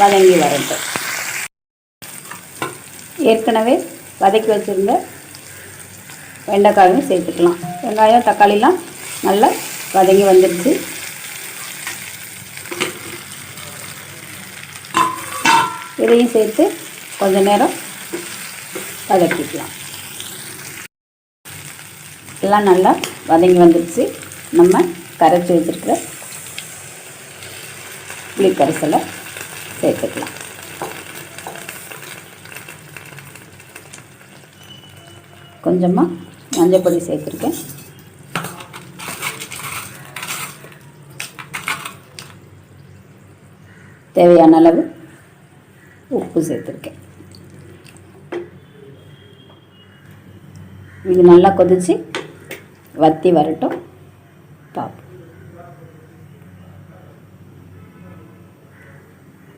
வதங்கி வரட்டும். ஏற்கனவே வதக்கி வச்சுருந்த வெண்டைக்காயும் சேர்த்துக்கலாம். வெங்காயம் தக்காளிலாம் நல்லா வதங்கி வந்துடுச்சு இதையும் சேர்த்து கொஞ்ச நேரம் வதக்கிக்கலாம். எல்லாம் நல்லா வதங்கி வந்துடுச்சு நம்ம கரைச்சி வச்சுருக்கிற புளி கரைசலை சேர்த்துக்கலாம். கொஞ்சமாக மஞ்சள் பொடி சேர்த்துருக்கேன். தேவையான அளவு உப்பு சேர்த்துருக்கேன். இது நல்லா கொதித்து வத்தி வரட்டும். பார்ப்போம்